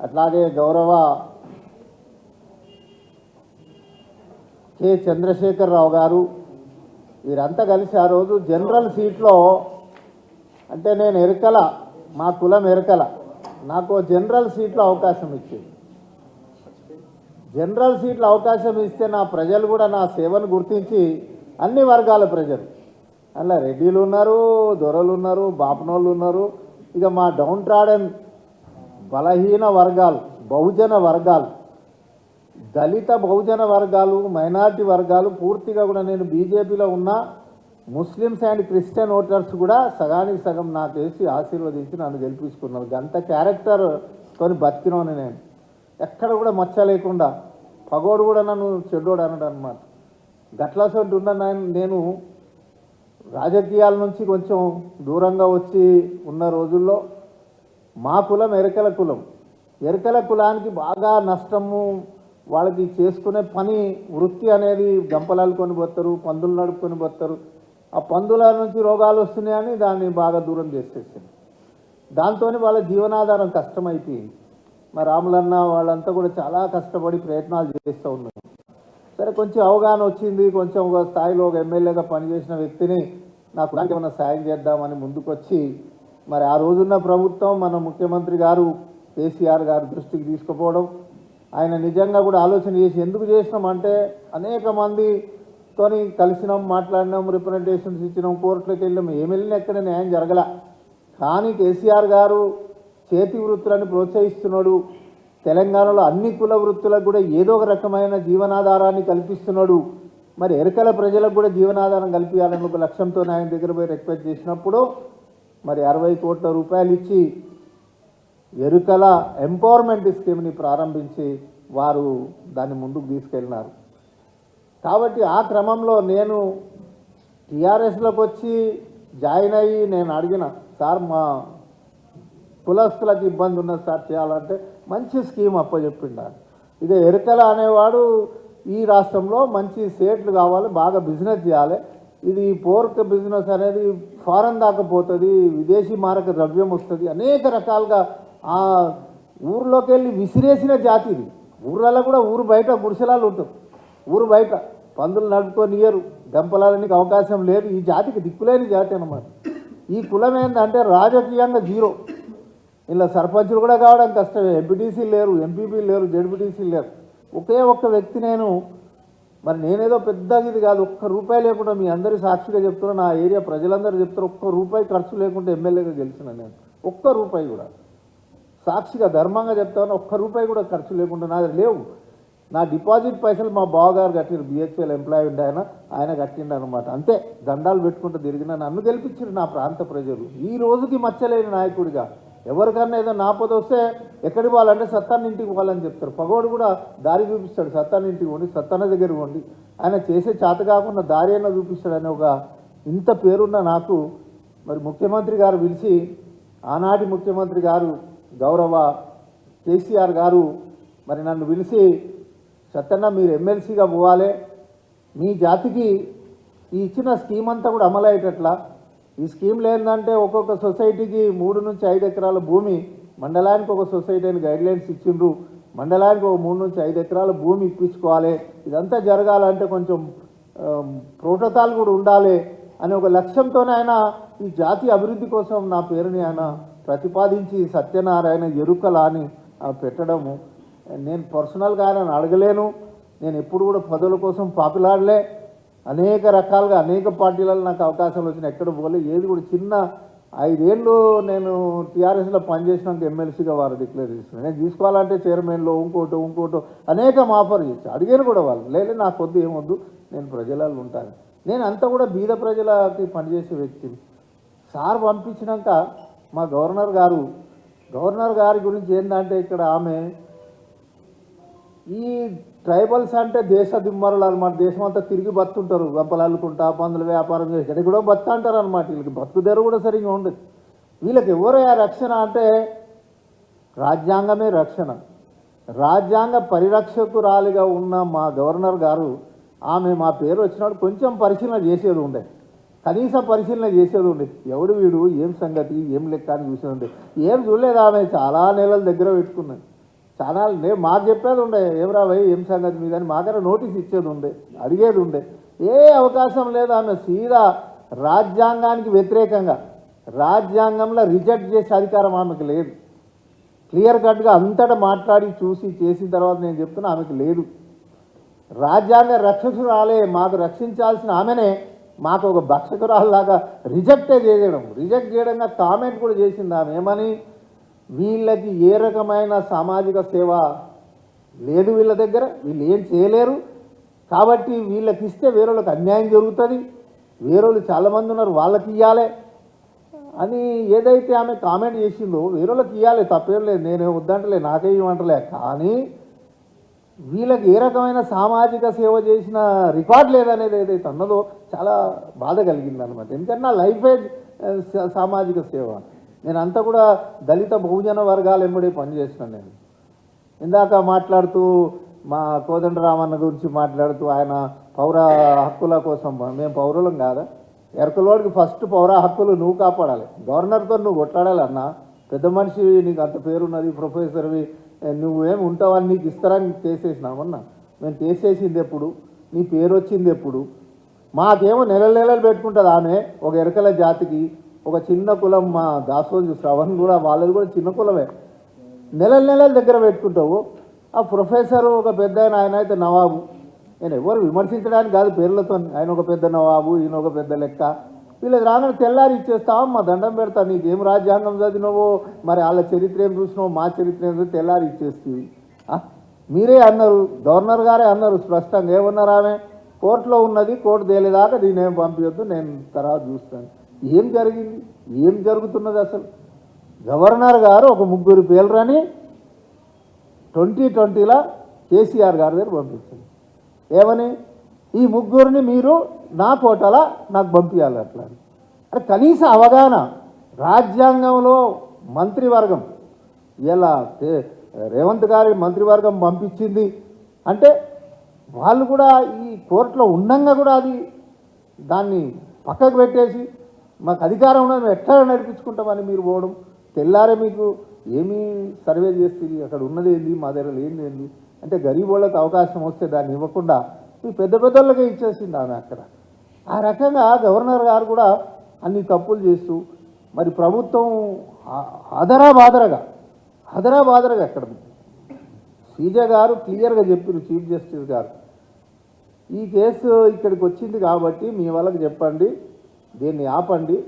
అట్లాగే గౌరవ కె. చంద్రశేఖరరావు గారు వీరంతా కలిసి ఆ రోజు జనరల్ సీట్లో అంటే నేను ఎరకల మా కులం ఎరకల నాకు జనరల్ సీట్లో అవకాశం ఇచ్చింది. జనరల్ సీట్లు అవకాశం ఇస్తే నా ప్రజలు కూడా నా సేవను గుర్తించి అన్ని వర్గాల ప్రజలు అలా రెడ్డిలు ఉన్నారు దొరలు ఉన్నారు బాపనోళ్ళు ఉన్నారు ఇక మా డౌన్ ట్రాడన్ బలహీన వర్గాలు బహుజన వర్గాలు దళిత బహుజన వర్గాలు మైనారిటీ వర్గాలు పూర్తిగా కూడా నేను బీజేపీలో ఉన్న ముస్లిమ్స్ అండ్ క్రిస్టియన్ ఓటర్స్ కూడా సగానికి సగం నాకు వేసి ఆశీర్వదించి నన్ను గెలిపించుకున్నారు. గంత క్యారెక్టర్ కొని బతికినోని నేను. ఎక్కడ కూడా మచ్చ లేకుండా పగోడు కూడా నన్ను చెడ్డోడు అనడు అనమాట గట్లసొంటి ఉన్న నేను రాజకీయాల నుంచి కొంచెం దూరంగా వచ్చి ఉన్న రోజుల్లో మా కులం ఎరకల కులం. ఎరకల కులానికి బాగా నష్టము వాళ్ళకి చేసుకునే పని వృత్తి అనేది గంపలాలు కొని పోతారు పందులు నడుపుకొని పోతారు. ఆ పందుల నుంచి రోగాలు వస్తున్నాయని దాన్ని బాగా దూరం చేసేసింది. దాంతో వాళ్ళ జీవనాధారం కష్టమైపోయింది. మా రాములన్న వాళ్ళంతా కూడా చాలా కష్టపడి ప్రయత్నాలు చేస్తూ ఉన్నారు. సరే కొంచెం అవగాహన వచ్చింది కొంచెం ఒక స్థాయిలో ఒక ఎమ్మెల్యేగా పనిచేసిన వ్యక్తిని నాకు ఏమైనా సాయం చేద్దామని ముందుకొచ్చి మరి ఆ రోజున్న ప్రభుత్వం మన ముఖ్యమంత్రి గారు కేసీఆర్ గారు దృష్టికి తీసుకుపోవడం ఆయన నిజంగా కూడా ఆలోచన చేసి ఎందుకు చేసినాం అంటే అనేక మందితోని కలిసినాం మాట్లాడినాం రిప్రజెంటేషన్స్ ఇచ్చినాం కోర్టులకు వెళ్ళాం ఏమి వెళ్ళినా ఎక్కడ న్యాయం జరగల. కానీ కేసీఆర్ గారు చేతి వృత్తులను ప్రోత్సహిస్తున్నాడు తెలంగాణలో అన్ని కుల వృత్తులకు కూడా ఏదో ఒక రకమైన జీవనాధారాన్ని కల్పిస్తున్నాడు. మరి ఎరకల ప్రజలకు కూడా జీవనాధారం కల్పించాలని ఒక లక్ష్యంతో ఆయన దగ్గర పోయి రిక్వెస్ట్ చేసినప్పుడు మరి అరవై కోట్ల రూపాయలు ఇచ్చి ఎరుకల ఎంపవర్మెంట్ స్కీమ్ని ప్రారంభించి వారు దాన్ని ముందుకు తీసుకెళ్ళినారు. కాబట్టి ఆ క్రమంలో నేను టీఆర్ఎస్లోకి వచ్చి జాయిన్ అయ్యి నేను అడిగిన సార్ మా కులస్తులకు ఇబ్బంది ఉన్నది సార్ చేయాలంటే మంచి స్కీమ్ అప్పచెప్పిండు ఇదే ఇక ఎరుకల అనేవాడు ఈ రాష్ట్రంలో మంచి సేట్లు కావాలి బాగా బిజినెస్ చేయాలి ఇది పోర్క్ బిజినెస్ అనేది ఫారెన్ దాకా పోతుంది విదేశీ మారక ద్రవ్యం వస్తుంది. అనేక రకాలుగా ఆ ఊర్లోకి వెళ్ళి విసిరేసిన జాతి ఇది. ఊర్లలో కూడా ఊరు బయట గుడిసెలాలు ఉంటారు ఊరు బయట పందులు నడుపుకొని నడుపుకొనియరు గంపలాలనికి అవకాశం లేదు. ఈ జాతికి దిక్కులేని జాతి అన్నమాట. ఈ కులం ఏంటంటే రాజకీయంగా జీరో. ఇలా సర్పంచులు కూడా కావడం కష్టమే. ఎంపీటీసీ లేరు ఎంపీపీ లేరు జడ్పీటీసీ లేరు. ఒకే ఒక్క వ్యక్తి నేను మరి నేనేదో పెద్ద ఇది కాదు ఒక్క రూపాయి లేకుండా మీ అందరి సాక్షిగా చెప్తున్నా నా ఏరియా ప్రజలందరూ చెప్తారు ఒక్క రూపాయి ఖర్చు లేకుండా ఎమ్మెల్యేగా గెలిచిన నేను. ఒక్క రూపాయి కూడా. సాక్షిగా ధర్మంగా చెప్తాను ఒక్క రూపాయి కూడా ఖర్చు లేకుండా నాది లేవు. నా డిపాజిట్ పైసలు మా బావగారు కట్టిరు బిహెచ్ఎల్ ఎంప్లాయీ ఉండే ఆయన ఆయన కట్టిండు అనమాట అంతే దండాలు పెట్టుకుంటూ తిరిగిన నన్ను గెలిపించారు నా ప్రాంత ప్రజలు. ఈ రోజుకి మచ్చలేని నాయకుడిగా ఎవరికన్నా ఏదో నాపద వస్తే ఎక్కడికి పోవాలంటే సత్తాన్ని ఇంటికి పోవాలని చెప్తారు. పగోడు కూడా దారి చూపిస్తాడు. సత్తాన్ని ఇంటికి పోండి సత్తాన దగ్గర పోండి. ఆయన చేసే చేత కాకుండా దారి అయినా చూపిస్తాడని ఒక ఇంత పేరున్న నాకు మరి ముఖ్యమంత్రి గారు పిలిచి ఆనాటి ముఖ్యమంత్రి గారు గౌరవ కేసీఆర్ గారు మరి నన్ను పిలిచి సత్తన్న మీరు ఎమ్మెల్సీగా పోవాలి. మీ జాతికి ఈ ఇచ్చిన స్కీమ్ అంతా కూడా అమలయ్యేటట్లా. ఈ స్కీమ్ లేదంటే ఒక్కొక్క సొసైటీకి మూడు నుంచి ఐదు ఎకరాల భూమి మండలానికి ఒక సొసైటీ అని గైడ్లైన్స్ ఇచ్చిండ్రు. మండలానికి ఒక మూడు నుంచి ఐదు ఎకరాల భూమి ఇప్పించుకోవాలి. ఇదంతా జరగాలంటే కొంచెం ప్రోటోకాల్ కూడా ఉండాలి అనే ఒక లక్ష్యంతోనే ఆయన ఈ జాతి అభివృద్ధి కోసం నా పేరుని ఆయన ప్రతిపాదించి సత్యనారాయణ ఎరుకల అని పెట్టడము. నేను పర్సనల్గా ఆయన అడగలేను. నేను ఎప్పుడు కూడా పదవుల కోసం పాపులాడలే. అనేక రకాలుగా అనేక పార్టీలలో నాకు అవకాశాలు వచ్చినాయి. ఎక్కడ పోలే. ఏది కూడా చిన్న ఐదేళ్ళు నేను టీఆర్ఎస్లో పనిచేసినాక ఎమ్మెల్సీగా వారు డిక్లేర్ చేస్తున్నారు. నేను తీసుకోవాలంటే చైర్మన్లో ఇంకోటో ఇంకోటో అనేకం ఆఫర్ చేశాను అడిగాను కూడా వాళ్ళు. లేదు నాకు వద్దు ఏమొద్దు నేను ప్రజలలో ఉంటాను. నేను అంతా కూడా బీద ప్రజలకి పనిచేసే వ్యక్తిని. సార్ పంపించినాక మా గవర్నర్ గారు గవర్నర్ గారి గురించి ఏంటంటే ఇక్కడ ఆమె ఈ ట్రైబల్స్ అంటే దేశ దిమ్మరులు అనమాట దేశం అంతా తిరిగి బతుంటారు గంపలు అల్లుకుంటా పందులు వ్యాపారం చేసి ఇక్కడ కూడా బతు అంటారు అనమాట వీళ్ళకి బతుకు ధర కూడా సరిగ్గా ఉండదు. వీళ్ళకి ఎవరయ్యా రక్షణ అంటే రాజ్యాంగమే రక్షణ. రాజ్యాంగ పరిరక్షకురాలిగా ఉన్న మా గవర్నర్ గారు ఆమె మా పేరు వచ్చినప్పుడు కొంచెం పరిశీలన చేసేది ఉండే. కనీసం పరిశీలన చేసేది ఉండే. ఎవడు వీడు? ఏం సంగతి? ఏం లెక్క అని చూసేది ఉండే. ఏం చూడలేదు ఆమె. చాలా నెలల దగ్గర పెట్టుకున్నాను. చాలా నేను మాకు చెప్పేది ఉండే ఏం రావయ్య ఏం సంగతి మీద అని దగ్గర నోటీస్ ఇచ్చేది ఉండే అడిగేది ఉండే. ఏ అవకాశం లేదు ఆమె సీదా రాజ్యాంగానికి వ్యతిరేకంగా రాజ్యాంగంలో రిజెక్ట్ చేసే అధికారం ఆమెకు లేదు. క్లియర్ కట్గా అంతటా మాట్లాడి చూసి చేసిన తర్వాత నేను చెప్తున్నా ఆమెకు లేదు. రాజ్యాంగ రక్షకురాలే మాకు రక్షించాల్సిన ఆమెనే మాకు ఒక భక్షకురాల్లాగా రిజెక్టే చేయడం. రిజెక్ట్ చేయడంగా కామెంట్ కూడా చేసింది ఆమె. ఏమని? వీళ్ళకి ఏ రకమైన సామాజిక సేవ లేదు వీళ్ళ దగ్గర. వీళ్ళు ఏం చేయలేరు. కాబట్టి వీళ్ళకి ఇస్తే వేరేళ్ళకి అన్యాయం జరుగుతుంది. వేరేళ్ళు చాలామంది ఉన్నారు వాళ్ళకి ఇవ్వాలి అని ఏదైతే ఆమె కామెంట్ చేసిందో వేరేళ్ళకి ఇవ్వాలి తప్పేం లేదు. నేనే వద్దంటలే నాకే ఇవ్వంటలే కానీ వీళ్ళకి ఏ రకమైన సామాజిక సేవ చేసిన రికార్డ్ లేదనేది ఏదైతే అన్నదో చాలా బాధ కలిగింది అనమాట ఎందుకంటే నా లైఫే సామాజిక సేవ. నేను అంతా కూడా దళిత బహుజన వర్గాలు ఎంబడి పనిచేస్తున్నాను నేను. ఇందాక మాట్లాడుతూ మా కోదండరామన్న గురించి మాట్లాడుతూ ఆయన పౌర హక్కుల కోసం మేము పౌరులం కాదా? ఎరకలోడికి ఫస్ట్ పౌర హక్కులు నువ్వు కాపాడాలి. గవర్నర్తో నువ్వు కొట్లాడాలి అన్న పెద్ద మనిషి నీకు అంత పేరున్నది ప్రొఫెసర్వి ఏ, నువ్వేం ఉంటావని నీకు ఇస్తారని చేసేసినామన్నా మేము చేసేసింది ఎప్పుడు? నీ పేరు వచ్చింది ఎప్పుడు? మాకేమో నెల నెలలు పెట్టుకుంటుంది ఆమె ఒక ఎరకల జాతికి ఒక చిన్న కులం మా దాసోజు శ్రవణ్ కూడా వాళ్ళది కూడా చిన్న కులమే. నెలల నెలల దగ్గర పెట్టుకుంటావు. ఆ ప్రొఫెసర్ ఒక పెద్ద ఆయన ఆయన అయితే నవాబు. నేను ఎవరు విమర్శించడానికి కాదు పేర్లతో ఆయన ఒక పెద్ద నవాబు ఈయన ఒక పెద్ద లెక్క. వీళ్ళది రాగానే తెల్లారి ఇచ్చేస్తావా మా దండం పెడతా నీకేం రాజ్యాంగం చదివినవో మరి వాళ్ళ చరిత్ర ఏం చూసినావో మా చరిత్ర ఏం చూసి తెల్లారి ఇచ్చేస్తుంది మీరే అన్నారు గవర్నర్ గారే అన్నారు స్పష్టంగా ఏమన్నారు ఆమె? కోర్టులో ఉన్నది కోర్టు తేలేదాకా దీన్ని ఏం పంపించొద్దు నేను తర్వాత చూస్తాను. ఏం జరిగింది? ఏం జరుగుతున్నది అసలు? గవర్నర్ గారు ఒక ముగ్గురు పేర్లని ట్వంటీ ట్వంటీలో కేసీఆర్ గారి దగ్గర పంపించింది ఏమని? ఈ ముగ్గురిని మీరు నా కోటలా నాకు పంపించాలి అట్లా అని. కనీస అవగాహన రాజ్యాంగంలో మంత్రివర్గం ఇలా రేవంత్ గారి మంత్రివర్గం పంపించింది అంటే వాళ్ళు కూడా ఈ కోర్టులో ఉండంగా కూడా అది దాన్ని పక్కకు పెట్టేసి మాకు అధికారం ఉన్నది మేము ఎట్లా నడిపించుకుంటామని మీరు పోవడం తెల్లారే మీకు ఏమీ సర్వే చేస్తుంది అక్కడ ఉన్నది ఏంది మా దగ్గర లేనిది ఏంది? అంటే గరీబ్ వాళ్ళకి అవకాశం వస్తే దాన్ని ఇవ్వకుండా మీ పెద్ద పెద్దోళ్ళకే ఇచ్చేసింది ఆమె అక్కడ. ఆ రకంగా గవర్నర్ గారు కూడా అన్ని తప్పులు చేస్తూ మరి ప్రభుత్వం అదరా ఆదరా బాదరగా ఆదరా బాదరగా అక్కడ. సీజే గారు క్లియర్గా చెప్పారు చీఫ్ జస్టిస్ గారు. ఈ కేసు ఇక్కడికి వచ్చింది కాబట్టి మీ వాళ్ళకి చెప్పండి. దీన్ని ఆపండి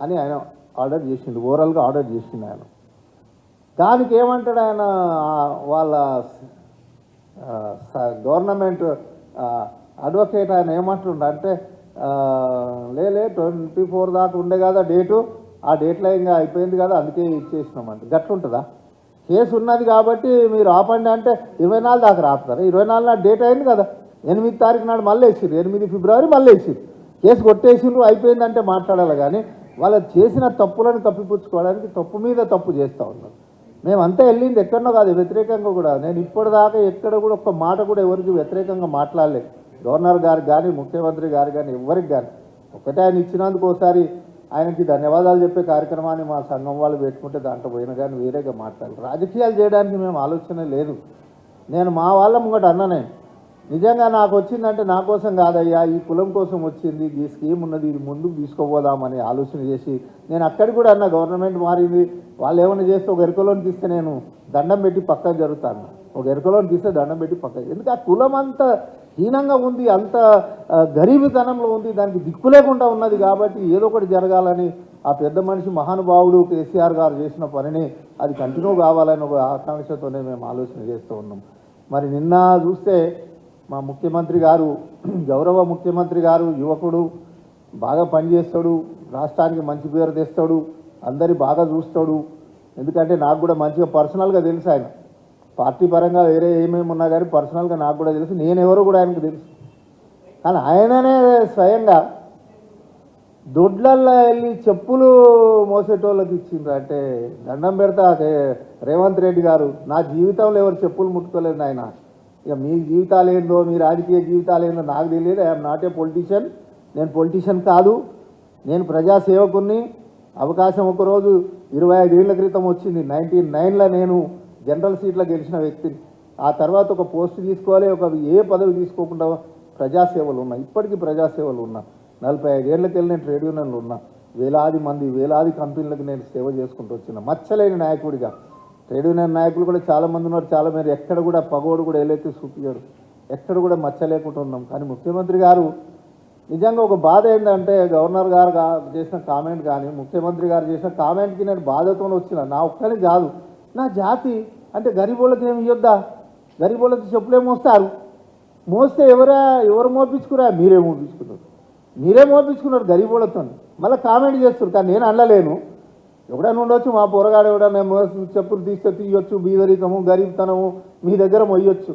అని ఆయన ఆర్డర్ చేసిండు. ఓవరాల్గా ఆర్డర్ చేసిండు ఆయన. దానికి ఏమంటాడు ఆయన? వాళ్ళ స- గవర్నమెంట్ అడ్వకేట్ ఆయన ఏమంటుండ అంటే లేలే ట్వంటీ ఫోర్ దాకా ఉండే కదా డేటు ఆ డేట్లో ఇంకా అయిపోయింది కదా అందుకే ఇచ్చేసినామంటే. గట్లుంటుందా? కేసు ఉన్నది కాబట్టి మీరు ఆపండి అంటే ఇరవై నాలుగు దాకా రాపుతారు? ఇరవై నాలుగు నాడు డేట్ అయింది కదా. ఎనిమిది తారీఖు నాడు మళ్ళీ వేసిరు ఎనిమిది ఫిబ్రవరి మళ్ళీ వేసిరు కేసు కొట్టేసిండ్రు అయిపోయిందంటే మాట్లాడాలి కానీ వాళ్ళు చేసిన తప్పులను కప్పిపుచ్చుకోవడానికి తప్పు మీద తప్పు చేస్తూ ఉన్నారు. మేమంతా వెళ్ళింది ఎక్కడనో కాదు వ్యతిరేకంగా కూడా. నేను ఇప్పటిదాకా ఎక్కడ కూడా ఒక్క మాట కూడా ఎవరికి వ్యతిరేకంగా మాట్లాడలేదు. గవర్నర్ గారు కానీ ముఖ్యమంత్రి గారు కానీ ఎవరికి కానీ. ఒకటే ఆయన ఇచ్చినందుకు ఒకసారి ఆయనకి ధన్యవాదాలు చెప్పే కార్యక్రమాన్ని మా సంఘం వాళ్ళు పెట్టుకుంటే దాంట్లో పోయినా కానీ వేరేగా మాట్లాడారు. రాజకీయాలు చేయడానికి మేము ఆలోచన లేదు. నేను మా వాళ్ళ ముంగట అన్ననే నేను నిజంగా నాకు వచ్చిందంటే నా కోసం కాదయ్యా ఈ కులం కోసం వచ్చింది ఈ స్కీమ్ ఉన్నది ఇది ముందుకు తీసుకుపోదామని ఆలోచన చేసి నేను అక్కడికి కూడా అన్న గవర్నమెంట్ మారింది. వాళ్ళు ఏమైనా చేస్తే ఒక ఎరుకలోని తీస్తే నేను దండం పెట్టి పక్కన జరుగుతాను. ఒక ఎరుకలోని తీస్తే దండం పెట్టి పక్కన ఎందుకు? ఆ కులం అంత హీనంగా ఉంది అంత గరీబితనంలో ఉంది దానికి దిక్కు లేకుండా ఉన్నది కాబట్టి ఏదో ఒకటి జరగాలని ఆ పెద్ద మనిషి మహానుభావుడు కేసీఆర్ గారు చేసిన పనిని అది కంటిన్యూ కావాలని ఒక ఆకాంక్షతోనే మేము ఆలోచన చేస్తూ ఉన్నాం. మరి నిన్న చూస్తే మా ముఖ్యమంత్రి గారు గౌరవ ముఖ్యమంత్రి గారు యువకుడు బాగా పనిచేస్తాడు రాష్ట్రానికి మంచి పేరు తెస్తాడు అందరి బాగా చూస్తాడు. ఎందుకంటే నాకు కూడా మంచిగా పర్సనల్గా తెలుసు ఆయన. పార్టీ పరంగా వేరే ఏమేమి ఉన్నా కానీ పర్సనల్గా నాకు కూడా తెలుసు. నేను కూడా ఆయనకు తెలుసు. కానీ ఆయననే స్వయంగా దొడ్లల్లో వెళ్ళి చెప్పులు మోసేటోళ్ళకి ఇచ్చిండ్రు. అంటే దండం పెడతా రేవంత్ రెడ్డి గారు నా జీవితంలో ఎవరు చెప్పులు ముట్టుకోలేదు ఆయన ఇక మీ జీవితాలు ఏందో మీ రాజకీయ జీవితాలు ఏందో నాకు తెలియదు. ఐఎమ్ నాట్ ఏ పొలిటీషియన్ నేను పొలిటీషియన్ కాదు. నేను ప్రజాసేవకుని అవకాశం ఒకరోజు ఇరవై ఐదు క్రితం వచ్చింది. నైన్టీ నైన్లో నేను జనరల్ సీట్లో గెలిచిన వ్యక్తిని. ఆ తర్వాత ఒక పోస్ట్ తీసుకోవాలి ఒక ఏ పదవి తీసుకోకుండా ప్రజాసేవలు ఉన్నా. ఇప్పటికీ ప్రజాసేవలు ఉన్నా. నలభై ఐదేళ్ళకి వెళ్ళిన ట్రేడ్ యూనియన్లు ఉన్నా. వేలాది మంది వేలాది కంపెనీలకు నేను సేవ చేసుకుంటూ వచ్చిన. మచ్చలేని నాయకుడిగా. ట్రేడ్ యూనియన్ నాయకులు కూడా చాలామంది ఉన్నారు చాలా మంది. ఎక్కడ కూడా పగోడు కూడా ఏలైతే చూపించారు ఎక్కడ కూడా మచ్చ లేకుండా ఉన్నాం. కానీ ముఖ్యమంత్రి గారు నిజంగా ఒక బాధ ఏంటంటే గవర్నర్ గారు చేసిన కామెంట్ కానీ ముఖ్యమంత్రి గారు చేసిన కామెంట్కి నేను బాధతో వచ్చిన. నా ఒక్కనే కాదు. నా జాతి అంటే గరీబోళ్ళకి ఏమి ఇవ్వద్దా గరీబోళ్ళకి చెప్పులే మోస్తారు. మోస్తే ఎవరా ఎవరు మోపించుకురా? మీరే మోపించుకున్నారు. మీరే మోపించుకున్నారు గరీబోళ్ళతో మళ్ళీ కామెంట్ చేస్తారు కానీ నేను అనలేను. ఎవడైనా ఉండొచ్చు మా పొరగాడు ఎవడన్నా చెప్పులు తీస్తే తీయొచ్చు బీదరికము గరీబ్తనము మీ దగ్గర మొయ్యొచ్చు.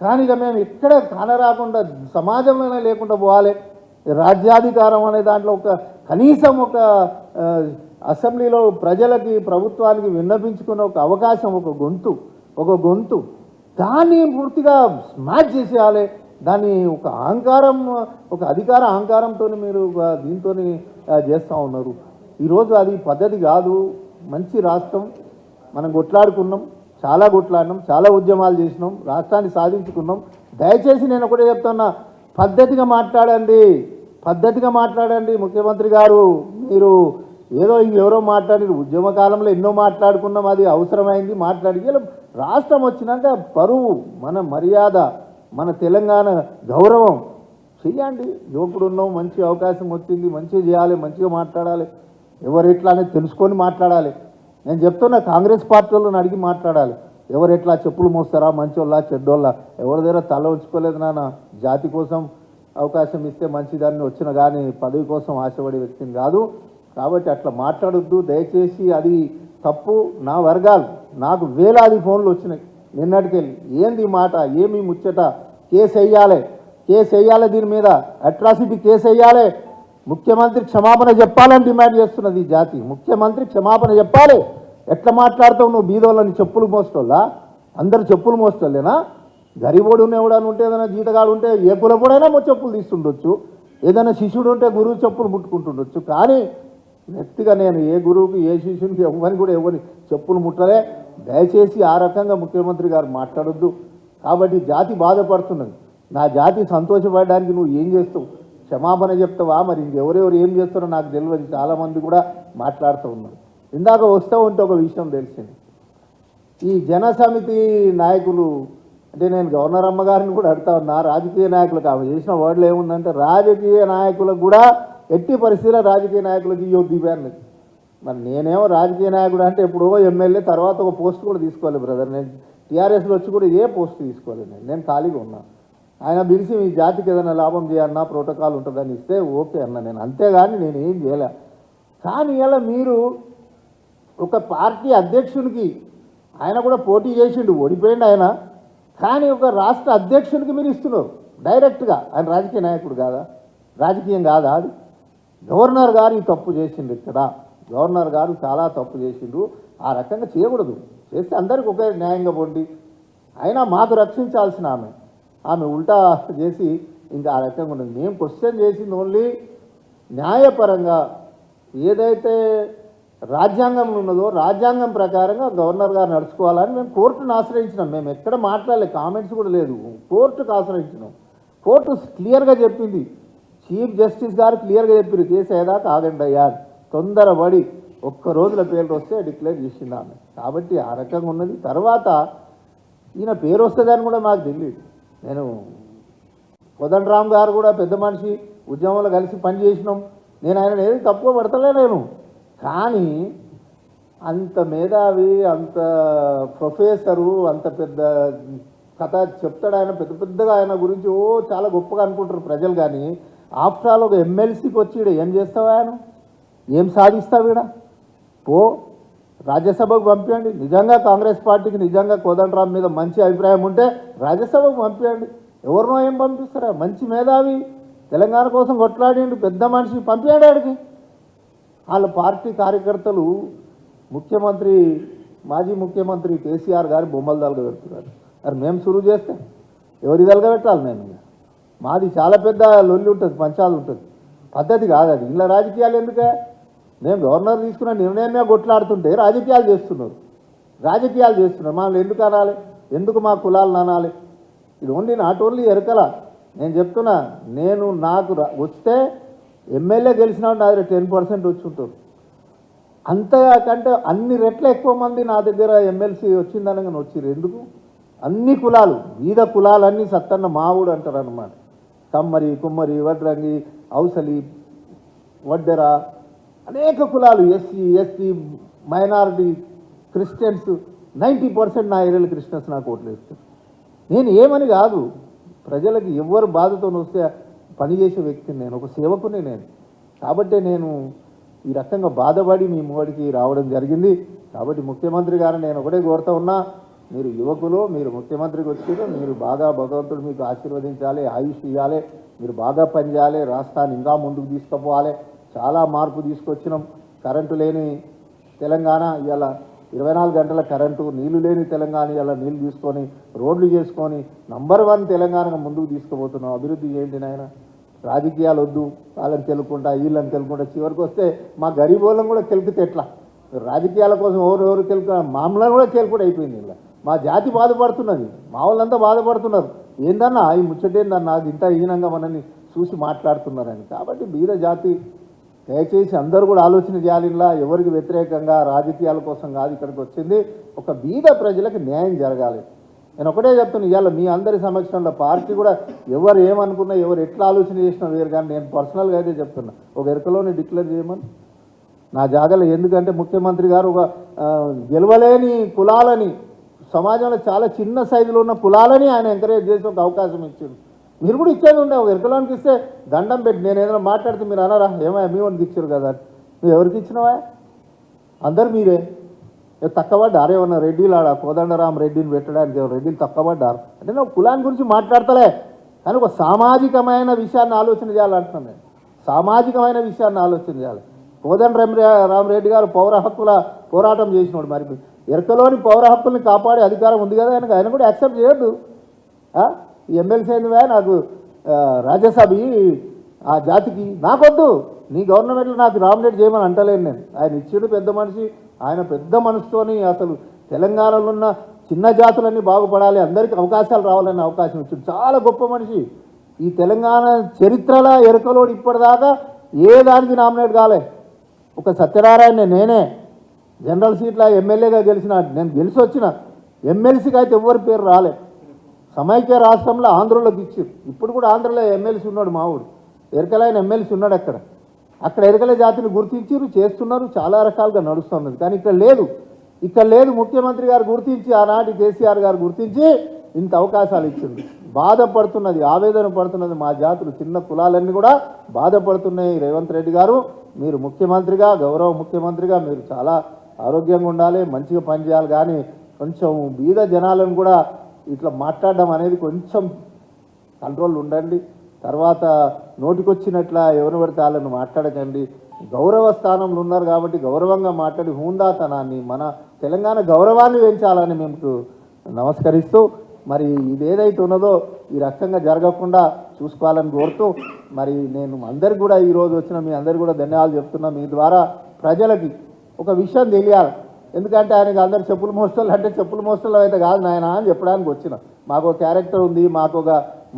కానీ ఇక మేము ఎక్కడ కానరాకుండా సమాజంలోనే లేకుండా పోవాలి. రాజ్యాధికారం అనే దాంట్లో ఒక కనీసం ఒక అసెంబ్లీలో ప్రజలకి ప్రభుత్వానికి విన్నపించుకునే ఒక అవకాశం ఒక గొంతు ఒక గొంతు. దాన్ని పూర్తిగా స్మాచ్ చేసేయాలి. దాన్ని ఒక అహంకారం ఒక అధికార అహంకారంతో మీరు దీంతో చేస్తూ ఉన్నారు. ఈరోజు అది పద్ధతి కాదు. మంచి రాష్ట్రం. మనం కొట్లాడుకున్నాం. చాలా కొట్లాడినాం. చాలా ఉద్యమాలు చేసినాం. రాష్ట్రాన్ని సాధించుకున్నాం. దయచేసి నేను ఒకటే చెప్తున్నా. పద్ధతిగా మాట్లాడండి. పద్ధతిగా మాట్లాడండి ముఖ్యమంత్రి గారు. మీరు ఏదో ఇంకెవరో మాట్లాడారు. ఉద్యమ కాలంలో ఎన్నో మాట్లాడుకున్నాం. అది అవసరమైంది. మాట్లాడి రాష్ట్రం వచ్చినాక పరువు మన మర్యాద మన తెలంగాణ గౌరవం. చెయ్యండి. యువకుడు ఉన్నాం మంచి అవకాశం వచ్చింది. మంచిగా చేయాలి. మంచిగా మాట్లాడాలి. ఎవరు ఎట్లా అనేది తెలుసుకొని మాట్లాడాలి. నేను చెప్తున్నా కాంగ్రెస్ పార్టీ వాళ్ళని అడిగి మాట్లాడాలి. ఎవరు ఎట్లా చెప్పులు మోస్తారా? మంచోళ్ళ? చెడ్డోళ్ళ? ఎవరి దగ్గర తల ఉంచుకోలేదు నాన్న. జాతి కోసం అవకాశం ఇస్తే మంచిదాన్ని వచ్చిన కానీ పదవి కోసం ఆశపడే వ్యక్తిని కాదు. కాబట్టి అట్లా మాట్లాడొద్దు. దయచేసి అది తప్పు నా వర్గాలు. నాకు వేలాది ఫోన్లు వచ్చినాయి నిన్నటికెళ్ళి. ఏంది మాట? ఏమి ముచ్చట? కేసు వేయాలి కేసు వేయాలి దీని మీద. అట్రాసిటీ కేసు వేయాలి ముఖ్యమంత్రి క్షమాపణ చెప్పాలని డిమాండ్ చేస్తున్నది ఈ జాతి. ముఖ్యమంత్రి క్షమాపణ చెప్పాలి. ఎట్లా మాట్లాడతావు నువ్వు? బీదోళ్ళని చెప్పులు మోసటోళ్ళా అందరు చెప్పులు మోసటోళ్ళేనా గరిబోడు ఎవడని ఉంటే ఏదైనా జీతగాడు ఉంటే ఏ కులపోడైనా చెప్పులు తీస్తుండొచ్చు. ఏదైనా శిష్యుడు ఉంటే గురువు చెప్పులు ముట్టుకుంటుండొచ్చు. కానీ వ్యక్తిగా నేను ఏ గురువుకి ఏ శిష్యునికి ఎవరిని కూడా ఎవరిని చెప్పులు ముట్టలే. దయచేసి ఆ రకంగా ముఖ్యమంత్రి గారు మాట్లాడొద్దు. కాబట్టి జాతి బాధపడుతున్నది. నా జాతి సంతోషపడడానికి నువ్వు ఏం చేస్తావు? క్షమాపణ చెప్తావా? మరి ఇంకెవరెవరు ఏం చేస్తారో నాకు తెలియదు. చాలామంది కూడా మాట్లాడుతూ ఉన్నారు. ఇందాక వస్తూ ఉంటే ఒక విషయం తెలిసింది. ఈ జన సమితి నాయకులు అంటే నేను గవర్నర్ అమ్మగారిని కూడా అడుగుతా ఉన్నా రాజకీయ నాయకులకు ఆమె చేసిన వర్డ్లు ఏముందంటే రాజకీయ నాయకులకు కూడా ఎట్టి పరిస్థితిలో రాజకీయ నాయకులకు ఇవ్వద్దు ఇవన్నీ మరి నేనేమో రాజకీయ నాయకుడు అంటే ఎప్పుడో ఎమ్మెల్యే తర్వాత ఒక పోస్ట్ కూడా తీసుకోవాలి బ్రదర్. నేను టీఆర్ఎస్లో వచ్చి కూడా ఏ పోస్ట్ తీసుకోవాలి. నేను నేను ఖాళీగా ఉన్నా. ఆయన పిలిచి మీ జాతికి ఏదైనా లాభం చేయన్నా ప్రోటోకాల్ ఉంటుందని ఇస్తే ఓకే అన్న నేను. అంతేగాని నేను ఏం చేయలే. కానీ ఇలా మీరు ఒక పార్టీ అధ్యక్షునికి ఆయన కూడా పోటీ చేసిండు ఓడిపోయిండు ఆయన. కానీ ఒక రాష్ట్ర అధ్యక్షునికి మీరు ఇస్తున్నారు. డైరెక్ట్గా ఆయన రాజకీయ నాయకుడు కాదా? రాజకీయం కాదా అది? గవర్నర్ గారు ఈ తప్పు చేసిండు ఇక్కడ. గవర్నర్ గారు చాలా తప్పు చేసిండు. ఆ రకంగా చేయకూడదు. చేస్తే అందరికి ఒకే న్యాయంగా పొండి. అయినా మాకు రక్షించాల్సిన ఆమె. ఆమె ఉల్టా చేసి ఇంకా ఆ రకంగా ఉండదు మేము క్వశ్చన్ చేసింది ఓన్లీ న్యాయపరంగా ఏదైతే రాజ్యాంగంలో ఉన్నదో రాజ్యాంగం ప్రకారంగా గవర్నర్ గారు నడుచుకోవాలని మేము కోర్టును ఆశ్రయించినాం. మేము ఎక్కడ మాట్లాడలే కామెంట్స్ కూడా లేదు. కోర్టుకు ఆశ్రయించినాం. కోర్టు క్లియర్గా చెప్పింది. చీఫ్ జస్టిస్ గారు క్లియర్గా చెప్పారు కేసు ఏదాకా ఆగండి అయ్యా. తొందరపడి ఒక్క రోజుల పేర్లు వస్తే డిక్లేర్ చేసింది ఆమె. కాబట్టి ఆ రకంగా ఉన్నది. తర్వాత ఈయన పేరు వస్తుందని కూడా మాకు తెలియదు. నేను కోదండరామ్ గారు కూడా పెద్ద మనిషి ఉద్యమంలో కలిసి పని చేసినాం. నేను ఆయన ఏది తక్కువ పడతలే నేను. కానీ అంత మేధావి అంత ప్రొఫెసరు అంత పెద్ద కథ చెప్తాడు ఆయన పెద్ద పెద్దగా ఆయన గురించి ఓ చాలా గొప్పగా అనుకుంటారు ప్రజలు. కానీ ఆఫ్టర్ ఆల్ ఒక ఎమ్మెల్సీకి వచ్చి ఏం చేస్తావు ఆయన? ఏం సాధిస్తావు ఈడ? పో. రాజ్యసభకు పంపించండి నిజంగా కాంగ్రెస్ పార్టీకి నిజంగా కోదండరామ్ మీద మంచి అభిప్రాయం ఉంటే రాజ్యసభకు పంపించండి ఎవరినో ఏం పంపిస్తారా? మంచి మేధావి. తెలంగాణ కోసం కొట్లాడిండు. పెద్ద మనిషి పంపించాడు ఆడికి. వాళ్ళ పార్టీ కార్యకర్తలు ముఖ్యమంత్రి మాజీ ముఖ్యమంత్రి కేసీఆర్ గారి బొమ్మలు తలగబెడుతున్నారు. మరి మేము సురువు చేస్తే ఎవరి తలగబెట్టాలి నేను ఇక? మాది చాలా పెద్ద లొల్లి ఉంటుంది పంచాలు ఉంటుంది. పద్ధతి కాదు అది. ఇలా రాజకీయాలు ఎందుకే? మేము గవర్నర్ తీసుకున్న నిర్ణయమే కొట్లాడుతుంటే రాజకీయాలు చేస్తున్నారు. రాజకీయాలు చేస్తున్నారు. మనల్ని ఎందుకు అనాలి? ఎందుకు మా కులాలు అనాలి? ఇది ఓన్లీ నాట్ ఓన్లీ ఎరకల. నేను చెప్తున్నా నేను నాకు వస్తే ఎమ్మెల్యే గెలిచిన నా దగ్గర టెన్ పర్సెంట్ వచ్చుంటారు అంతకంటే అన్ని రెట్ల ఎక్కువ మంది నా దగ్గర ఎమ్మెల్సీ వచ్చిందనగానే వచ్చిరు ఎందుకు? అన్ని కులాలు వీధ కులాలన్నీ సత్తన్న మావుడు అంటారు అనమాట కమ్మరి కుమ్మరి వడ్రంగి ఔసలి వడ్డెర అనేక కులాలు SC ST minority Christians ninety percent నా ఏరియాలో క్రిస్టియన్స్ నాకు ఓట్లు వేస్తారు. నేను ఏమని కాదు ప్రజలకు ఎవరు బాధతో వస్తే పనిచేసే వ్యక్తిని నేను ఒక సేవకుని నేను. కాబట్టే నేను ఈ రకంగా బాధపడి మీ మూడికి రావడం జరిగింది. కాబట్టి ముఖ్యమంత్రి గారు నేను ఒకటే కోరుతా ఉన్నా మీరు యువకులు మీరు ముఖ్యమంత్రికి వచ్చారు మీరు బాగా భగవంతుడు మీకు ఆశీర్వదించాలి ఆయుష్ ఇవ్వాలి మీరు బాగా పనిచేయాలి రాష్ట్రాన్ని ఇంకా ముందుకు తీసుకుపోవాలి. చాలా మార్పు తీసుకొచ్చినాం. కరెంటు లేని తెలంగాణ ఇవాళ ఇరవై నాలుగు గంటల కరెంటు నీళ్ళు లేని తెలంగాణ ఇవాళ నీళ్ళు తీసుకొని రోడ్లు చేసుకొని నంబర్ వన్ తెలంగాణకు ముందుకు తీసుకుపోతున్నాం. అభివృద్ధి ఏంటి నాయన? రాజకీయాలు వద్దు వాళ్ళని తెలుకుంటా వీళ్ళని తెలుకుంటా. చివరికి వస్తే మా గరీబ్ వాళ్ళని కూడా కెలికితే ఎట్లా? రాజకీయాల కోసం ఎవరు ఎవరు కెలుకు మామూలు కూడా కెలుకుడు అయిపోయింది ఇలా మా జాతి బాధపడుతున్నది. మా వాళ్ళంతా బాధపడుతున్నారు. ఏందన్నా ఈ ముచ్చటేందన్నా నాకు ఇంత హీనంగా మనల్ని చూసి మాట్లాడుతున్నారని. కాబట్టి బీద జాతి దయచేసి అందరూ కూడా ఆలోచన చేయాలి ఇలా ఎవరికి వ్యతిరేకంగా రాజకీయాల కోసం కాదు ఇక్కడికి వచ్చింది. ఒక బీద ప్రజలకు న్యాయం జరగాలి. నేను ఒకటే చెప్తున్నా ఇవాళ మీ అందరి సమక్షంలో పార్టీ కూడా ఎవరు ఏమనుకున్నా ఎవరు ఎట్లా ఆలోచన చేసినా వేరు కానీ నేను పర్సనల్గా అయితే చెప్తున్నా. ఒక ఎరుకలోనే డిక్లేర్ చేయమని. నా జాగాలో ఎందుకంటే ముఖ్యమంత్రి గారు ఒక గెలవలేని కులాలని సమాజంలో చాలా చిన్న సైజులో ఉన్న కులాలని ఆయన ఎంకరేజ్ చేసి ఒక అవకాశం ఇచ్చింది మీరు కూడా ఇచ్చేది ఉండే ఒక ఎరుకలోనికి ఇస్తే దండం పెట్టి నేను ఏదైనా మాట్లాడితే మీరు అనరా? ఏమయ్యా మీ వాడికి ఇచ్చారు కదా నువ్వు ఎవరికి ఇచ్చినవా అందరు మీరే. ఏ ఏమన్నా రెడ్డిలు ఆడ? కోదండరాం రెడ్డిని పెట్టడానికి రెడ్డిని రెడ్డిలు తక్కబడ్డారు? అంటే నువ్వు కులాన్ని గురించి మాట్లాడతలే. కానీ ఒక సామాజికమైన విషయాన్ని ఆలోచన చేయాలంటున్నాను నేను. సామాజికమైన విషయాన్ని ఆలోచన చేయాలి. కోదండ రామరెడ్డి గారు పౌర హక్కుల పోరాటం చేసినాడు మరి. ఎరకలోని పౌర హక్కుల్ని కాపాడే అధికారం ఉంది కదా ఆయనకు ఆయన కూడా యాక్సెప్ట్ చేయొద్దు. ఎమ్మెల్సీ అయిందివా నాకు రాజ్యసభ ఆ జాతికి నాకొద్దు. నీ గవర్నమెంట్లో నాకు నామినేట్ చేయమని అంటలేను నేను. ఆయన ఇచ్చాడు పెద్ద మనిషి ఆయన పెద్ద మనసుతోని అసలు తెలంగాణలో ఉన్న చిన్న జాతులన్నీ బాగుపడాలి అందరికీ అవకాశాలు రావాలనే అవకాశం ఇచ్చాడు చాలా గొప్ప మనిషి. ఈ తెలంగాణ చరిత్రల ఎరుకలోడు ఇప్పటిదాకా ఏ దానికి నామినేట్ కాలే. ఒక సత్యనారాయణ నేనే. జనరల్ సీట్లో ఎమ్మెల్యేగా గెలిచిన నేను గెలిచి వచ్చిన ఎమ్మెల్సీకి అయితే ఎవరి పేరు రాలే. సమైక్య రాష్ట్రంలో ఆంధ్రలోకి ఇచ్చారు ఇప్పుడు కూడా ఆంధ్రలో ఎమ్మెల్సీ ఉన్నాడు మావుడు. ఎరకలైన ఎమ్మెల్సీ ఉన్నాడు అక్కడ. అక్కడ ఎరకల జాతిని గుర్తించారు చేస్తున్నారు చాలా రకాలుగా నడుస్తున్నది. కానీ ఇక్కడ లేదు. ఇక్కడ లేదు ముఖ్యమంత్రి గారు గుర్తించి ఆనాటి కేసీఆర్ గారు గుర్తించి ఇంత అవకాశాలు ఇచ్చింది. బాధపడుతున్నది ఆవేదన పడుతున్నది మా జాతులు చిన్న కులాలన్నీ కూడా బాధపడుతున్నాయి రేవంత్ రెడ్డి గారు. మీరు ముఖ్యమంత్రిగా గౌరవ ముఖ్యమంత్రిగా మీరు చాలా ఆరోగ్యంగా ఉండాలి మంచిగా పనిచేయాలి. కానీ కొంచెం బీద జనాలను కూడా ఇట్లా మాట్లాడడం అనేది కొంచెం కంట్రోల్ ఉండండి. తర్వాత నోటికొచ్చినట్ల ఎవరు పడితే వాళ్ళని మాట్లాడకండి. గౌరవ స్థానంలో ఉన్నారు కాబట్టి గౌరవంగా మాట్లాడి హుందాతనాన్ని మన తెలంగాణ గౌరవాన్ని పెంచాలని మేము నమస్కరిస్తూ మరి ఇదేదైతే ఉన్నదో ఈ రకంగా జరగకుండా చూసుకోవాలని కోరుతూ మరి నేను అందరికి కూడా ఈరోజు వచ్చిన మీ అందరికి కూడా ధన్యవాదాలు చెప్తున్నా. మీ ద్వారా ప్రజలకి ఒక విషయం తెలియాలి. ఎందుకంటే ఆయనకి అందరు చెప్పులు మోస్తలు అంటే చెప్పులు మోస్తలు అయితే కాదు నాయన అని చెప్పడానికి వచ్చిన. మాకు ఒక క్యారెక్టర్ ఉంది మాకు ఒక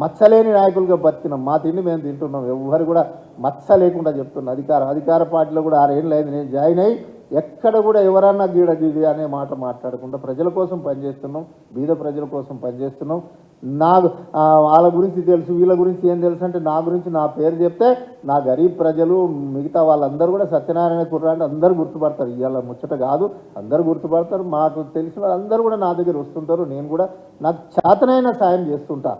మచ్చలేని నాయకులుగా బతికినాం. మా తిండి మేము తింటున్నాం. ఎవ్వరు కూడా మచ్చ లేకుండా చెప్తున్నాం అధికార. అధికార పార్టీలో కూడా ఆరేళ్ళు అయింది. నేను జాయిన్ అయ్యి ఎక్కడ కూడా ఎవరన్నా గీడ గీడి అనే మాట మాట్లాడకుండా ప్రజల కోసం పనిచేస్తున్నాం బీద ప్రజల కోసం పనిచేస్తున్నాం. నా వాళ్ళ గురించి తెలుసు వీళ్ళ గురించి ఏం తెలుసు అంటే నా గురించి నా పేరు చెప్తే నా గరీబ్ ప్రజలు మిగతా వాళ్ళందరూ కూడా సత్యనారాయణ కుర్రాంటి అందరూ గుర్తుపడతారు. ఇవాళ ముచ్చట కాదు అందరూ గుర్తుపడతారు. మాకు తెలిసిన వాళ్ళందరూ కూడా నా దగ్గర వస్తుంటారు. నేను కూడా నాకు చేతనైన సాయం చేస్తుంటా.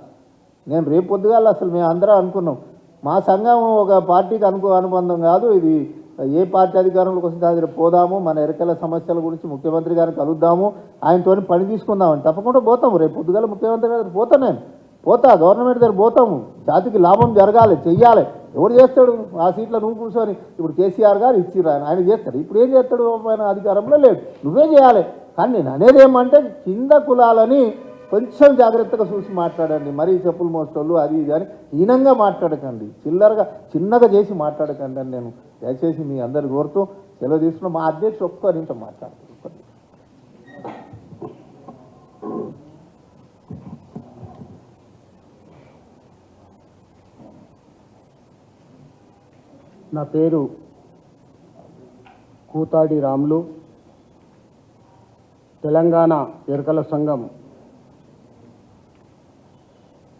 నేను రేపు పొద్దుగాల అసలు మేము అందరం అనుకున్నాం. మా సంఘం ఒక పార్టీకి అనుకో అనుబంధం కాదు ఇది. ఏ పార్టీ అధికారంలోకి వస్తే దగ్గర పోదాము మన ఎరకల సమస్యల గురించి ముఖ్యమంత్రి గారిని కలుద్దాము ఆయనతో పని తీసుకుందామని తప్పకుండా పోతాము. రేపు పొద్దుగాల ముఖ్యమంత్రి గారి దగ్గర పోతా నేను. పోతా గవర్నమెంట్ దగ్గర పోతాము. జాతికి లాభం జరగాలి చెయ్యాలి. ఎవరు చేస్తాడు? ఆ సీట్లో నువ్వు కూర్చొని ఇప్పుడు కేసీఆర్ గారు ఇచ్చిర్రు ఆయన ఆయన చేస్తాడు. ఇప్పుడు ఏం చేస్తాడు? ఆయన అధికారంలో లేడు. నువ్వే చేయాలి. కానీ నేను అనేది ఏమంటే కింద కులాలని కొంచెం జాగ్రత్తగా చూసి మాట్లాడండి. మరీ చెప్పులు మోసోళ్ళు అది ఇది అని హీనంగా మాట్లాడకండి. చిల్లరగా చిన్నగా చేసి మాట్లాడకండి అని నేను దయచేసి మీ అందరి కోరుతూ సెలవు తీసుకున్న మా అధ్యక్షుడు ఒక్క నిమిషం మాట్లాడుతుంది నా పేరు కూతాడి రాములు. తెలంగాణ ఎరకల సంఘం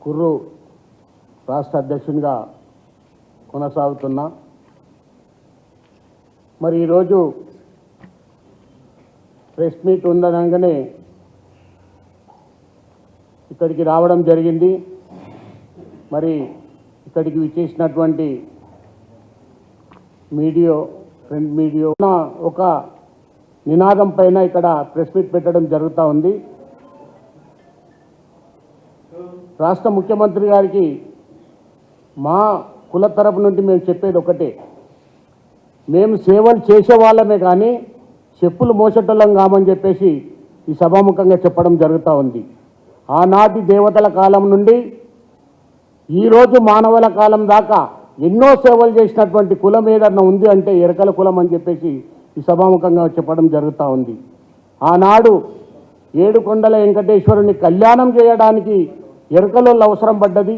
కుర్రు రాష్ట్ర అధ్యక్షునిగా కొనసాగుతున్నా. మరి ఈరోజు ప్రెస్ మీట్ ఉందనగానే ఇక్కడికి రావడం జరిగింది. మరి ఇక్కడికి విచ్చేసినటువంటి మీడియో ప్రింట్ మీడియో ఒక నినాదం పైన ఇక్కడ ప్రెస్ మీట్ పెట్టడం జరుగుతూ ఉంది. రాష్ట్ర ముఖ్యమంత్రి గారికి మా కుల తరపు నుండి మేము చెప్పేది ఒకటే. మేము సేవలు చేసే వాళ్ళమే కానీ చెప్పులు మోసటోళ్ళం కామని చెప్పేసి ఈ సభాముఖంగా చెప్పడం జరుగుతూ ఉంది. ఆనాటి దేవతల కాలం నుండి ఈరోజు మానవుల కాలం దాకా ఎన్నో సేవలు చేసినటువంటి కులం ఏదన్నా ఉంది అంటే ఎరకల కులం అని చెప్పేసి ఈ సభాముఖంగా చెప్పడం జరుగుతూ ఉంది. ఆనాడు ఏడుకొండల వెంకటేశ్వరుని కళ్యాణం చేయడానికి ఎరకలోళ్ళు అవసరం పడ్డది.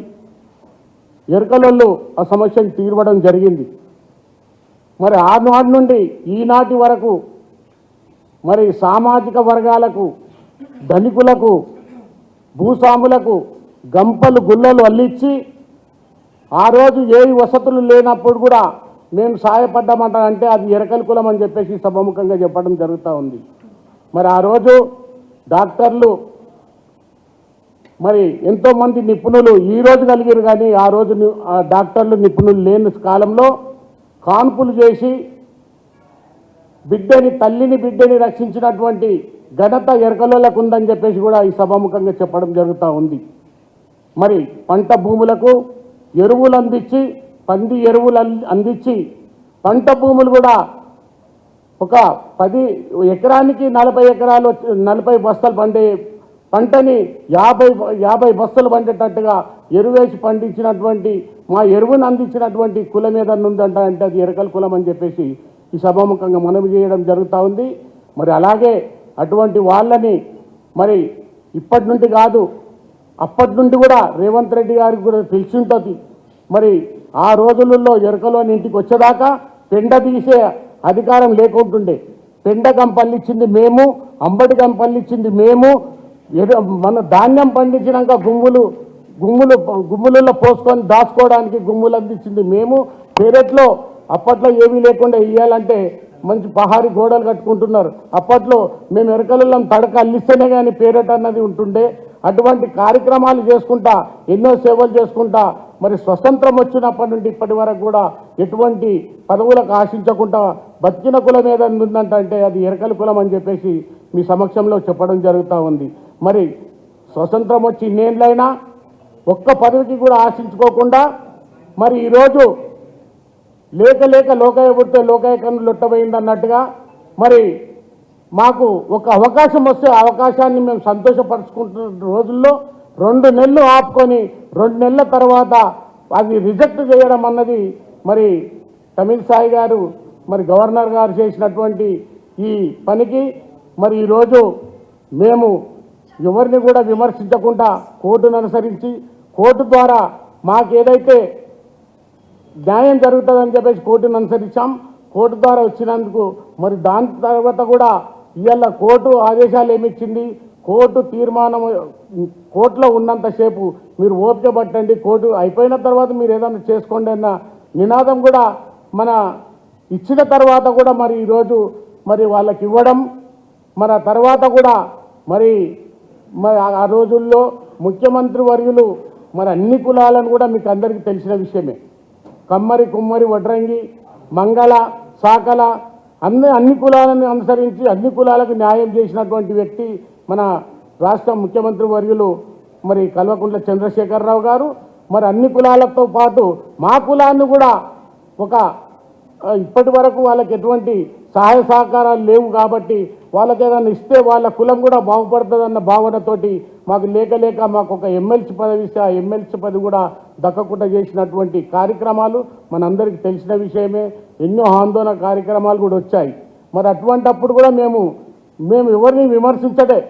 ఎరకలోళ్ళు ఆ సమస్యను తీర్వడం జరిగింది. మరి ఆనాటి నుండి ఈనాటి వరకు మరి సామాజిక వర్గాలకు ధనికులకు భూస్వాములకు గంపలు గుల్లలు అల్లిచ్చి ఆ రోజు ఏ వసతులు లేనప్పుడు కూడా మేము సహాయపడ్డామంటారంటే అది ఎరకల కులం అని చెప్పేసి సభముఖంగా చెప్పడం జరుగుతూ ఉంది. మరి ఆ రోజు డాక్టర్లు మరి ఎంతోమంది నిపుణులు ఈ రోజు కలిగారు కానీ ఆ రోజు ఆ డాక్టర్లు నిపుణులు లేని కాలంలో కాన్పులు చేసి బిడ్డని తల్లిని బిడ్డని రక్షించినటువంటి ఘనత ఎరకలోలకు ఉందని చెప్పేసి కూడా ఈ సభాముఖంగా చెప్పడం జరుగుతూ ఉంది. మరి పంట భూములకు ఎరువులు అందించి పంది ఎరువులు అందించి పంట భూములు కూడా ఒక పది ఎకరానికి నలభై ఎకరాలు నలభై బస్తాలు పండే పంటని యాభై యాభై బస్తాలు పండేటట్టుగా ఎరువేసి పండించినటువంటి మా ఎరువును అందించినటువంటి కులం ఏదన్నా ఉందంట అంటే అది ఎరకల కులం అని చెప్పేసి ఈ సభాముఖంగా మనవి చేయడం జరుగుతూ ఉంది. మరి అలాగే అటువంటి వాళ్ళని మరి ఇప్పటి నుండి కాదు అప్పటి నుండి కూడా రేవంత్ రెడ్డి గారికి కూడా తెలిసి ఉంటుంది మరి ఆ రోజులలో ఎరకలోని ఇంటికి వచ్చేదాకా పెండ తీసే అధికారం లేకుంటుండే. పెండ గంపల్లిచ్చింది మేము అంబటి గంపల్లిచ్చింది మేము ఏదో మన ధాన్యం పండించినాక గుమ్ములు గుమ్ములు గుమ్ములలో పోసుకొని దాచుకోవడానికి గుమ్ములు అందించింది మేము. పేరెట్లో అప్పట్లో ఏమీ లేకుండా ఇవ్వాలంటే మంచి పహారి గోడలు కట్టుకుంటున్నారు. అప్పట్లో మేము ఎరకలలో తడక అల్లిస్తేనే కానీ పేరెట్ అన్నది ఉంటుండే. అటువంటి కార్యక్రమాలు చేసుకుంటా ఎన్నో సేవలు చేసుకుంటా మరి స్వతంత్రం వచ్చినప్పటి నుండి ఇప్పటి వరకు కూడా ఎటువంటి పదవులకు ఆశించకుండా బతికిన కులం ఏదైనా ఉందంట అంటే అది ఎరకల కులం అని చెప్పేసి మీ సమక్షంలో చెప్పడం జరుగుతూ ఉంది. మరి స్వతంత్రం వచ్చి ఇన్నేళ్ళైనా ఒక్క పదవికి కూడా ఆశించుకోకుండా మరి ఈరోజు లేక లేక లోకాయ పుడితే లోకాయ కన్ను లొట్టబోయింది అన్నట్టుగా మరి మాకు ఒక అవకాశం వస్తే అవకాశాన్ని మేము సంతోషపరుచుకుంటున్న రోజుల్లో రెండు నెలలు ఆపుకొని రెండు నెలల తర్వాత అది రిజెక్ట్ చేయడం అన్నది మరి తమిళ సాయి గారు మరి గవర్నర్ గారు చేసినటువంటి ఈ పనికి మరి ఈరోజు మేము ఎవరిని కూడా విమర్శించకుండా కోర్టును అనుసరించి కోర్టు ద్వారా మాకేదైతే న్యాయం జరుగుతుందని చెప్పేసి కోర్టును అనుసరించాం. కోర్టు ద్వారా వచ్చినందుకు మరి దాని తర్వాత కూడా ఇవాళ కోర్టు ఆదేశాలు ఏమిచ్చింది కోర్టు తీర్మానం కోర్టులో ఉన్నంతసేపు మీరు ఓపిక పట్టండి. కోర్టు అయిపోయిన తర్వాత మీరు ఏదైనా చేసుకోండి అన్న నినాదం కూడా మన ఇచ్చిన తర్వాత కూడా మరి ఈరోజు మరి వాళ్ళకి ఇవ్వడం మన తర్వాత కూడా మరి మరి ఆ- రోజుల్లో ముఖ్యమంత్రి వర్యులు మరి అన్ని కులాలను కూడా మీకు అందరికీ తెలిసిన విషయమే. కమ్మరి కుమ్మరి వడ్రంగి మంగళ సాకల అన్ని అన్ని కులాలను అనుసరించి అన్ని కులాలకు న్యాయం చేసినటువంటి వ్యక్తి మన రాష్ట్ర ముఖ్యమంత్రి వర్యులు మరి కల్వకుంట్ల చంద్రశేఖరరావు గారు. మరి అన్ని కులాలతో పాటు మా కులాన్ని కూడా ఒక ఇప్పటి వరకు వాళ్ళకి ఎటువంటి సహాయ సహకారాలు లేవు కాబట్టి వాళ్ళకి ఏదైనా ఇస్తే వాళ్ళ కులం కూడా బాగుపడుతుందన్న భావనతోటి మాకు లేక లేక మాకు ఒక ఎమ్మెల్సీ పదవి ఇస్తే ఆ ఎమ్మెల్సీ పదవి కూడా దక్కకుండా చేసినటువంటి కార్యక్రమాలు మనందరికీ తెలిసిన విషయమే. ఎన్నో ఆందోళన కార్యక్రమాలు కూడా వచ్చాయి. మరి అటువంటప్పుడు కూడా మేము మేము ఎవరిని విమర్శించడే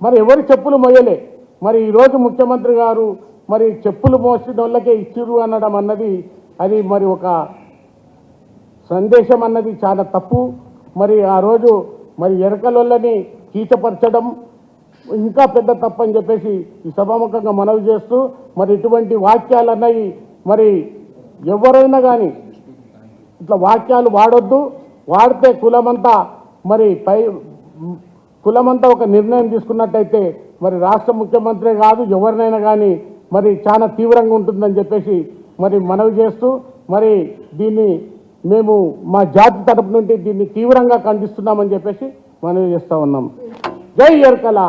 మరి ఎవరి చెప్పులు మొయ్యలే. మరి ఈరోజు ముఖ్యమంత్రి గారు మరి చెప్పులు మోసిన వాళ్ళకే ఇచ్చిర్రు అనడం అన్నది అది మరి ఒక సందేశం అన్నది చాలా తప్పు. మరి ఆ రోజు మరి ఎరకలొల్లని కీచపరచడం ఇంకా పెద్ద తప్పు అని చెప్పేసి ఈ సభాముఖంగా మనవి చేస్తూ మరి ఇటువంటి వాక్యాలు అన్నవి మరి ఎవరైనా కానీ ఇట్లా వాక్యాలు వాడొద్దు. వాడితే కులమంతా మరి పై కులమంతా ఒక నిర్ణయం తీసుకున్నట్టయితే మరి రాష్ట్ర ముఖ్యమంత్రి కాదు ఎవరినైనా కానీ మరి చాలా తీవ్రంగా ఉంటుందని చెప్పేసి మరి మనవి చేస్తూ మరి దీన్ని మేము మా జాతి తరపు నుండి దీన్ని తీవ్రంగా ఖండిస్తున్నామని చెప్పేసి మనవి చేస్తూ ఉన్నాం. జై ఎర్కలా